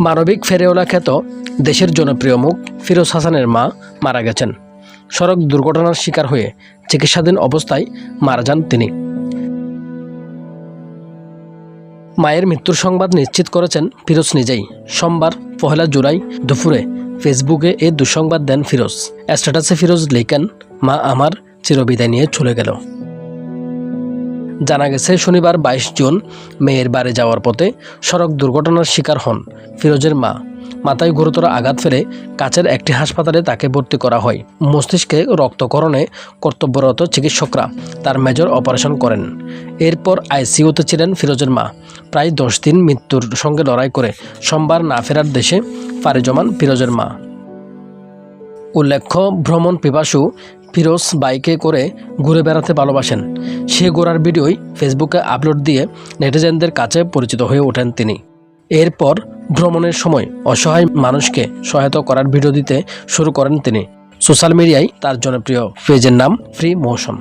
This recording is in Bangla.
মানবিক ফেরেওলা খ্যাত দেশের জনপ্রিয় মুখ ফিরোজ হাসানের মা মারা গেছেন। সড়ক দুর্ঘটনার শিকার হয়ে চিকিৎসাধীন অবস্থায় মারা যান তিনি। মায়ের মৃত্যুর সংবাদ নিশ্চিত করেছেন ফিরোজ নিজেই। সোমবার, পহেলা জুলাই দুপুরে ফেসবুকে এ দুঃসংবাদ দেন ফিরোজ। স্ট্যাটাসে ফিরোজ লেখেন, মা আমার চিরবিদায় নিয়ে চলে গেল। জানা গেছে, শনিবার বাইশ জুন মেয়ের বাড়ি যাওয়ার পথে সড়ক দুর্ঘটনার শিকার হন ফিরোজের মা। মাথায় গুরুতর আঘাত ফেলে কাছের একটি হাসপাতালে তাকে ভর্তি করা হয়। মস্তিষ্কে রক্তকরণে কর্তব্যরত চিকিৎসকরা তার মেজর অপারেশন করেন। এরপর আইসিইউতে ছিলেন ফিরোজের মা। প্রায় দশ দিন মৃত্যুর সঙ্গে লড়াই করে সোমবার না ফেরার দেশে পাড়ি জমান ফিরোজের মা। উল্লেখ্য, ভ্রমণ পিপাসু ফিরোজ বাইকে করে ঘুরে বেড়াতে ভালোবাসেন। সে ঘোরার ভিডিওই ফেসবুকে আপলোড দিয়ে নেটিজেনদের কাছে পরিচিত হয়ে ওঠেন তিনি। এরপর ভ্রমণের সময় অসহায় মানুষকে সহায়তা করার ভিডিও দিতে শুরু করেন তিনি। সোশ্যাল মিডিয়ায় তার জনপ্রিয় পেজের নাম ফ্রি মোশন।